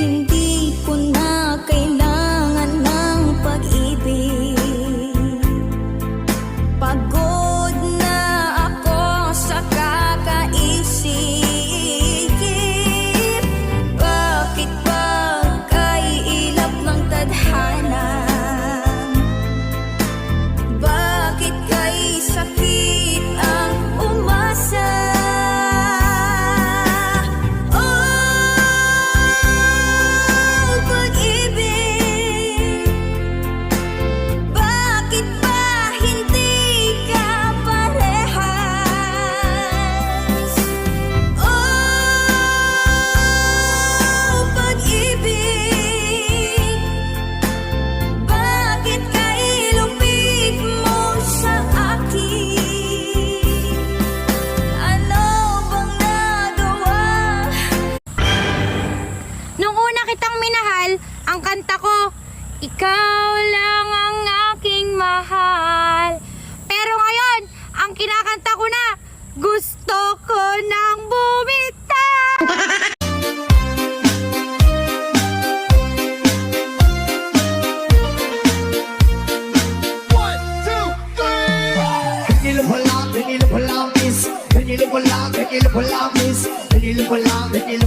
king. Kitang minahal, ang kanta ko, Ikaw lang ang aking mahal. Pero ngayon, ang kinakanta ko na, Gusto ko nang bumitaw. Pala, kanilo pala, miss Kanilo pala, kanilo pala, miss Kanilo pala, kanilo